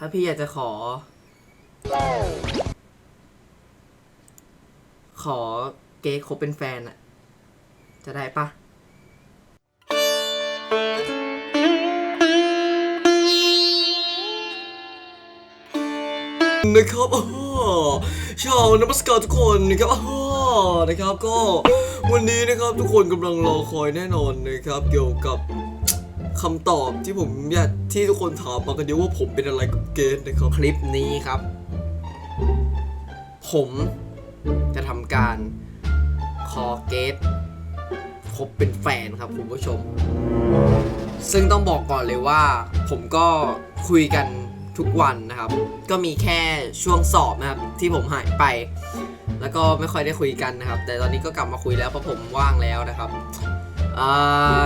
ถ้าพี่อยากจะขอ ขอเก๊คบเป็นแฟนอะจะได้ปะนะครับอ้อชาวนมัสการทุกคนนะครับอ้อนะครับก็วันนี้นะครับทุกคนกำลังรอคอยแน่นอนนะครับเกี่ยวกับ คำตอบที่ผมอยากที่ทุกคนถามมากันเยอะว่าผมเป็นอะไรกับเกณฑ์นะครับคลิปนี้ครับ ผมจะทำการคอเกตคบเป็นแฟนครับคุณผู้ชม ซึ่งต้องบอกก่อนเลยว่า ผมก็คุยกันทุกวันนะครับ ก็มีแค่ช่วงสอบนะครับที่ผมหายไป แล้วก็ไม่ค่อยได้คุยกันนะครับ แต่ตอนนี้ก็กลับมาคุยแล้วเพราะผมว่างแล้วนะครับอ่า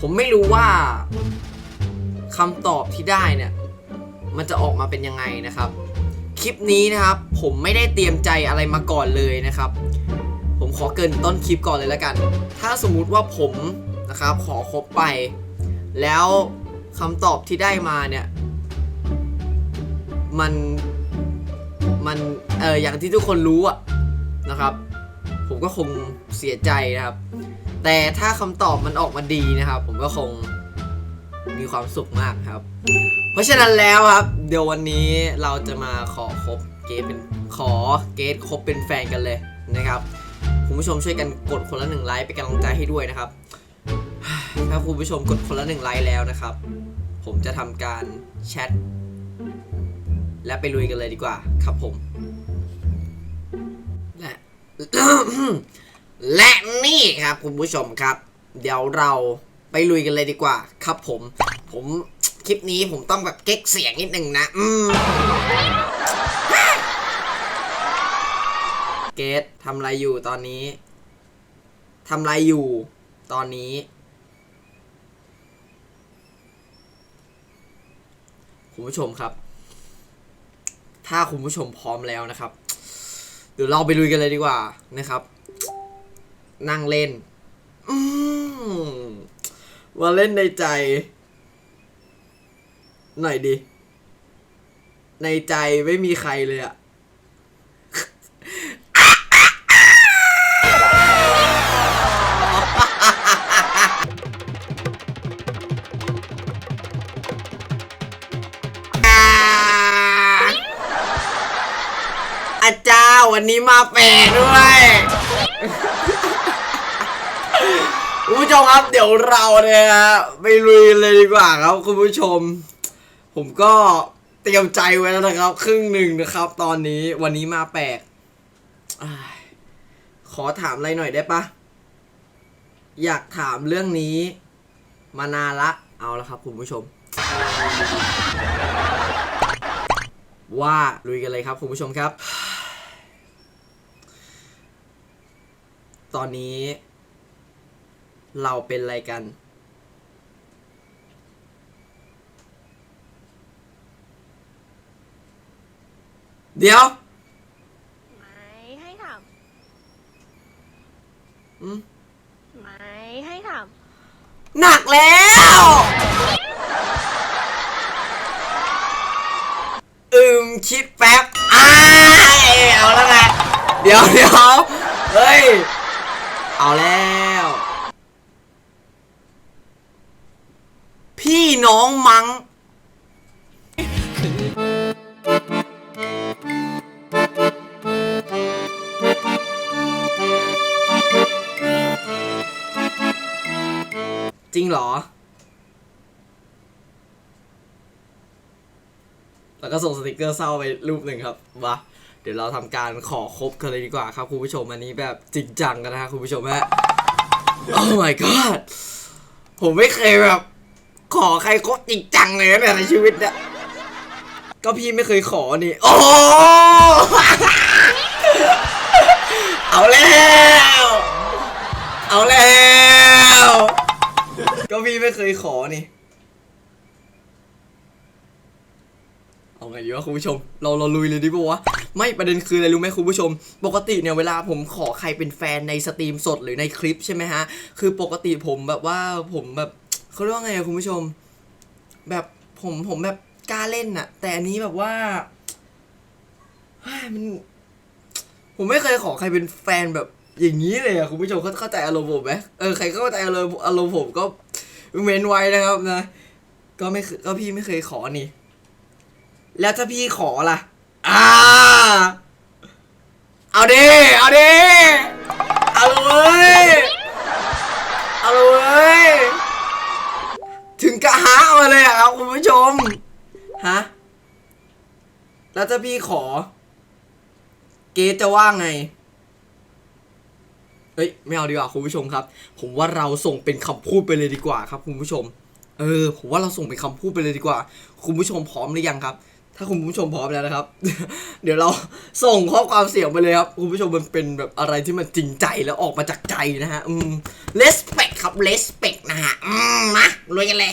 ผมไม่รู้ว่าคำตอบที่ได้เนี่ย มันจะออกมาเป็นยังไงนะครับ คลิปนี้นะครับ ผมไม่ได้เตรียมใจอะไรมาก่อนเลยนะครับ ผมขอเกินต้นคลิปก่อนเลยแล้วกัน ถ้าสมมุติว่าผมนะครับ ขอคบไป แล้วคำตอบที่ได้มาเนี่ย มันมันเอออย่างที่ทุกคนรู้อะนะครับ ผมก็คงเสียใจนะครับ แต่ถ้าคำตอบมันออกมาดีนะครับ ผมก็คงมีความสุขมากครับ เพราะฉะนั้นแล้วครับ เดี๋ยววันนี้เราจะมาขอคบเกสเป็นขอเกสคบเป็นแฟนกันเลยนะครับคุณผู้ชมช่วยกันกดคนละหนึ่งไลค์เป็นกำลังใจให้ด้วยนะครับ ถ้าคุณผู้ชมกดคนละหนึ่งไลค์แล้วนะครับ ผมจะทำการแชทและไปลุยกันเลยดีกว่าครับผมและ และนี่ครับคุณผู้ชมครับ เดี๋ยวเราไปลุยกันเลยดีกว่า ครับผม ผมคลิปนี้ผมต้องแบบเก๊กเสียงนิดนึงนะ อืมเกตทำอะไรอยู่ตอนนี้ทำอะไรอยู่ตอนนี้ คุณผู้ชมครับ ถ้าคุณผู้ชมพร้อมแล้วนะครับ เดี๋ยวเราไปลุยกันเลยดีกว่านะครับ นั่งเล่น อืมมาเล่นในใจ หน่อยดิ ในใจไม่มีใครเลยอะอาจารย์วันนี้มาแปลด้วย คุณ ผู้ชมครับ เดี๋ยวเราเนี่ยฮะไปลุยเลยดีกว่าครับคุณผู้ชม ผมก็เตรียมใจไว้แล้วนะครับ ครึ่งหนึ่งนะครับ ตอนนี้วันนี้มาแปลกอขอถามอะไรหน่อยได้ปะอยากถามเรื่องนี้ มานานละเอาละครับคุณผู้ชม ว่าลุยกันเลยครับคุณผู้ชมครับ ตอนนี้ เราเป็นอะไรกัน เดี๋ยวไม่ให้ถามอืมไม่ให้ถามหนักแล้ว อืมคิดแป๊บอ้ายเอาแล้วไงเดี๋ยวเดี๋ยวเฮ้ย เอาแล้ว พี่น้องมัง้งจริงเหรอ แล้วก็ส่งสติกเกอร์เศร้าไปรูปหนึ่งครับมาเดี๋ยวเราทำการขอครบกันเลยดีกว่าครับคุณผู้ชมอันนี้แบบจริงจังกันนะฮะคุณผู้ชมฮะ Oh my god ผมไม่เคยแบบ ขอใครคบจริงจังเลยนะเนี่ยในชีวิตเนี่ยก็พี่ไม่เคยขอนี่ โอ้ เอาแล้ว เอาแล้ว ก็พี่ไม่เคยขอนี่ เอาไงดีวะคุณผู้ชม เราเราลุยเลยดีป่าวะ ไม่ประเด็นคืออะไรรู้ไหมคุณผู้ชม ปกติเนี่ยเวลาผมขอใครเป็นแฟนในสตรีมสดหรือในคลิปใช่ไหมฮะ คือปกติผมแบบว่าผมแบบ เขาเรียกว่าไงอะคุณผู้ชม แบบผมผมแบบกล้าเล่นน่ะแต่อันนี้แบบว่าเฮ้ยมัน ผมไม่เคยขอใครเป็นแฟนแบบอย่างนี้เลยอะคุณผู้ชมเข้าเข้าใจอารมณ์ผมไหมเออใครเข้าใจอารมณ์อารมณ์ผมก็เม้นไว้นะครับนะ ก็ไม่เคยก็พี่ไม่เคยขอนี่ แล้วถ้าพี่ขอล่ะ อ่า เอาดิเอาดิเอาเลย มาเลยอะครับคุณผู้ชม ฮะ แล้วถ้าพี่ขอ เกจะว่าไง เฮ้ย ไม่เอาดีกว่าคุณผู้ชมครับ ผมว่าเราส่งเป็นคำพูดไปเลยดีกว่าครับคุณผู้ชม เออ ผมว่าเราส่งเป็นคำพูดไปเลยดีกว่า คุณผู้ชมพร้อมหรือยังครับ ถ้าคุณผู้ชมพร้อมแล้วนะครับ เดี๋ยวเราส่งข้อความเสียงไปเลยครับ คุณผู้ชมมันเป็นแบบอะไรที่มันจริงใจแล้วออกมาจากใจนะฮะ อืม respect ครับ respect นะฮะ อืมมาลุยกันเลย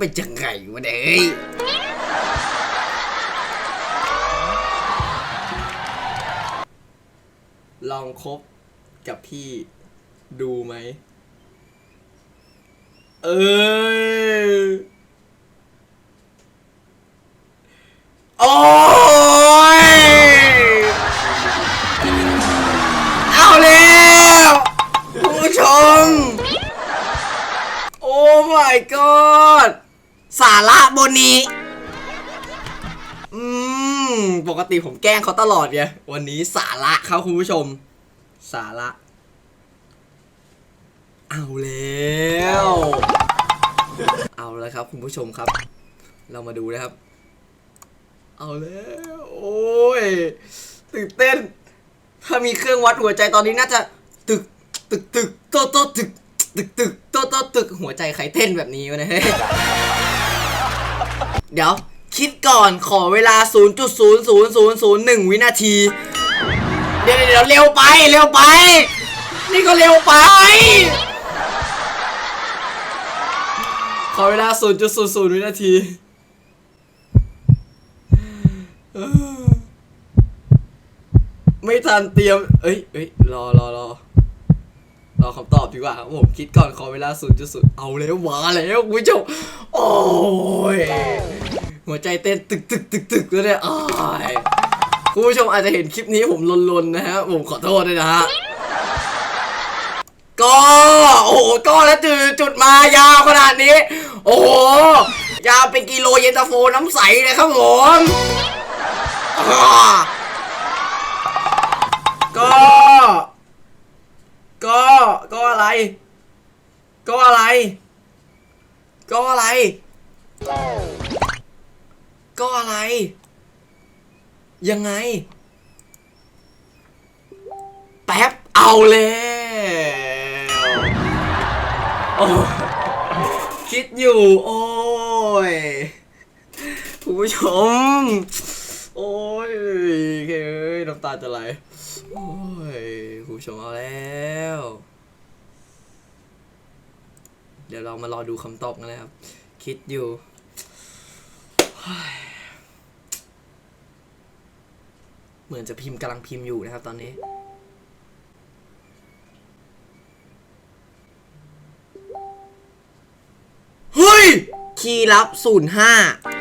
เป็นยังไงวะเด้ยลองคบกับพี่ดูไหม เออโอ้ บนนี้ อืม ปกติผมแกล้งเขาตลอดไงวันนี้สาระครับคุณผู้ชม สาระ เอาแล้ว เอาแล้วครับ คุณผู้ชมครับ เรามาดูนะครับ เอาแล้ว โอ้ยตื่นเต้น ถ้ามีเครื่องวัดหัวใจตอนนี้น่าจะตึก ตึกตึกโตโตตึกตึกตึกโตโตตึกหัวใจใครเต้นแบบนี้วะเนี่ย เดี๋ยว คิดก่อนขอเวลา 0.00001 วินาที เดี๋ยวเดี๋ยวเร็วไปเร็วไป นี่ก็เร็วไป ขอเวลา 0.00 วินาทีไม่ทันเตรียม เอ้ยเอ้ยรอรอรอ รอคำตอบดีกว่าผมคิดก่อนขอเวลา0.0เอาแล้วมาแล้วคุณผู้ชมโอ้ยหัวใจเต้นตึกตึกตึกตึกแล้วเนี่ยอ้ายคุณผู้ชมอาจจะเห็นคลิปนี้ผมลนๆนะฮะผมขอโทษด้วยนะฮะก็โอ้โหก็แล้วจุดจุดมายาวขนาดนี้ โอ้โหยาวเป็นกิโลเยนตาโฟน้ำใสเลยครับผมก็ ก็ก็อะไร ก็อะไร ก็อะไร ก็อะไร ยังไง แป๊บเอาแล้วโอ้คิดอยู่ โอ้ยคุณผู้ชม โอ้ยเฮ้ยน้ำตาจะไหลโอ้ย ผู้ชมเอาแล้ว เดี๋ยวเรามารอดูคำตอบกันนะครับ คิดอยู่ เหมือนจะพิมพ์กำลังพิมพ์อยู่นะครับ ตอนนี้เฮ้ย คีย์ลับ05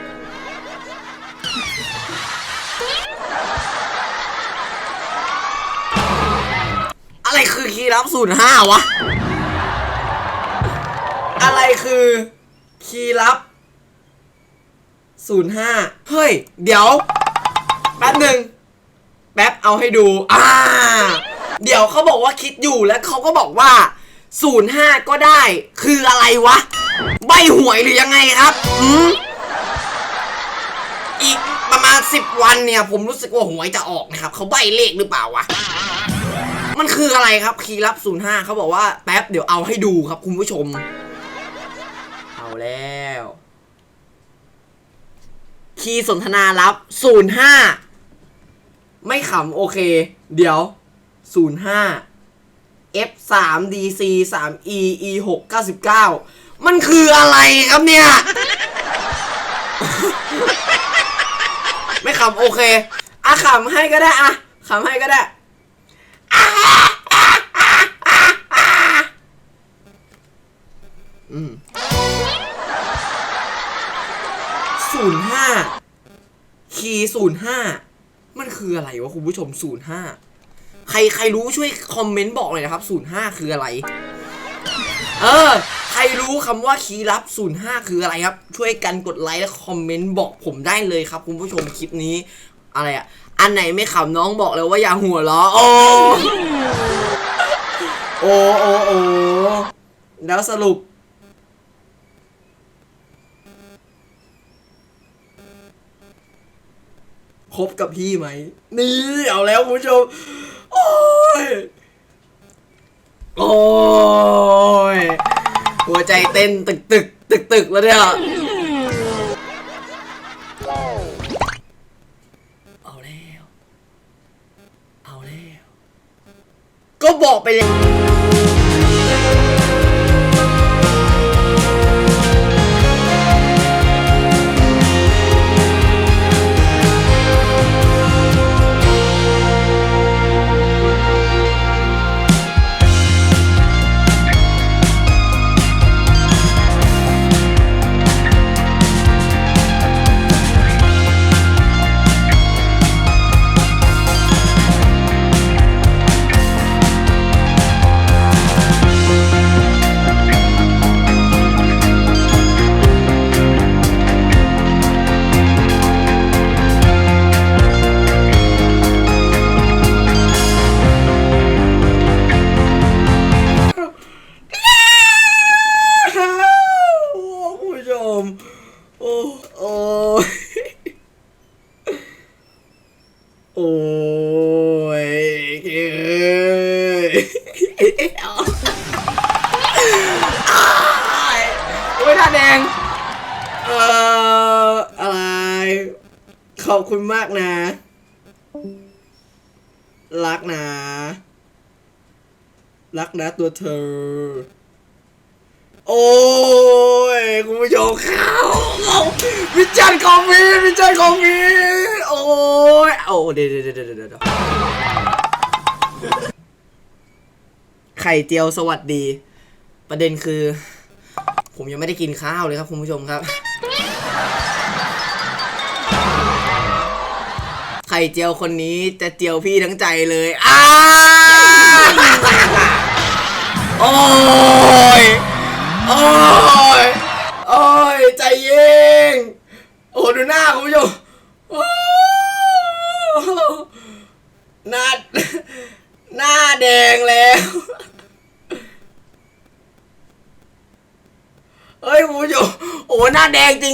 อะไรคือคีย์ลับ05วะ อะไรคือคีย์ลับ05เฮ้ย เดี๋ยว แป๊บหนึ่งแป๊บเอาให้ดู อ่า เดี๋ยวเขาบอกว่าคิดอยู่แล้วเขาก็บอกว่า05ก็ได้ คืออะไรวะ ใบหวยหรือยังไงครับ อืมอีกประมาณ10วันเนี่ย ผมรู้สึกว่าหวยจะออกนะครับ เขาใบเลขหรือเปล่าวะ มันคืออะไรครับคีย์ลับ 05เขาบอกว่าแป๊บเดี๋ยวเอาให้ดูครับคุณผู้ชม เอาแล้ว คีย์สนทนาลับ 05 ไม่ขำโอเค เดี๋ยว 05 F 3 DC 3 E E 6 99 มันคืออะไรครับเนี่ย ไม่ขำโอเคอะขำให้ก็ได้อะขำให้ก็ได้ อืมศูนย์ห้าคีย์ศูนย์ห้ามันคืออะไรวะคุณผู้ชมศูนย์ห้าใครใครรู้ช่วยคอมเมนต์บอกเลยนะครับศูนย์ห้าคืออะไร เออ ใครรู้คำว่าคีย์ลับ05คืออะไรครับ ช่วยกันกดไลค์และคอมเมนต์บอกผมได้เลยครับ คุณผู้ชมคลิปนี้ อะไรอะอันไหนไม่ขำน้องบอกเลยว่าอย่าหัวเราะโอ้โอ้โอ้โอ้แล้วสรุป คบกับพี่ไหม นี่เอาแล้วคุณผู้ชม โอ้ย โอ้ย หัวใจเต้นตึกตึกตึกตึกแล้วเนี่ย เอาแล้ว เอาแล้ว ก็บอกไปเลย รักนะตัวเธอ โอ้ยคุณผู้ชมข่าววิจารณ์คอมมีวิจารณ์คอมมีโอ้ยโอ้เดี๋ยวเดี๋ยวเดี๋ยวเดี๋ยวเดี๋ยวไข่เจียวสวัสดี ประเด็นคือ ผมยังไม่ได้กินข้าวเลยครับคุณผู้ชมครับ ไข่เจียวคนนี้จะเจียวพี่ทั้งใจเลยอ้า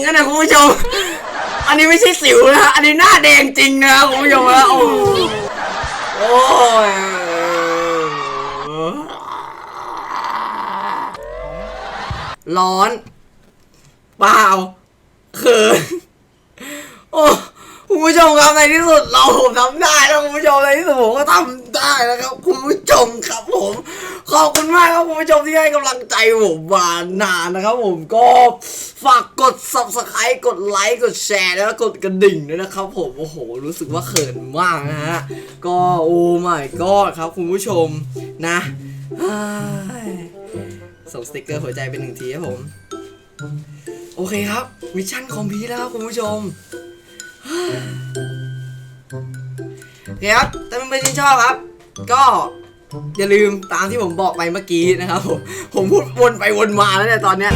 น้าแดงจริงนะนะคุณผู้ชม อันนี้ไม่ใช่สิวนะอันนี้หน้าแดงจริงนะคุณผู้ชมนะโอ้โอ้ยร้อน เปล่าเขินโอ้คุณผู้ชมครับในที่สุดเราผมทำได้แล้วคุณผู้ชมในที่สุดผมก็ทำได้แล้วครับ คุณผู้ชมครับผม ขอบคุณมากครับคุณผู้ชมที่ให้กำลังใจผมมานานนะครับผมก็ฝากกด subscribe กดไลค์กดแชร์แล้วกดกระดิ่งด้วยนะครับผมโอ้โห รู้สึกว่าเขินมากนะฮะก็โอ้ my god ครับคุณผู้ชมนะส่งสติกเกอร์หัวใจเป็นหนึ่งทีครับผม โอเคครับมิชชั่นคอมพลีแล้วครับคุณผู้ชมโอเคครับถ้าเพื่อนๆชื่นชอบครับ ก็ อย่าลืมตามที่ผมบอกไปเมื่อกี้นะครับผมผมพูดวนไปวนมาแล้วเนี่ยตอนเนี้ย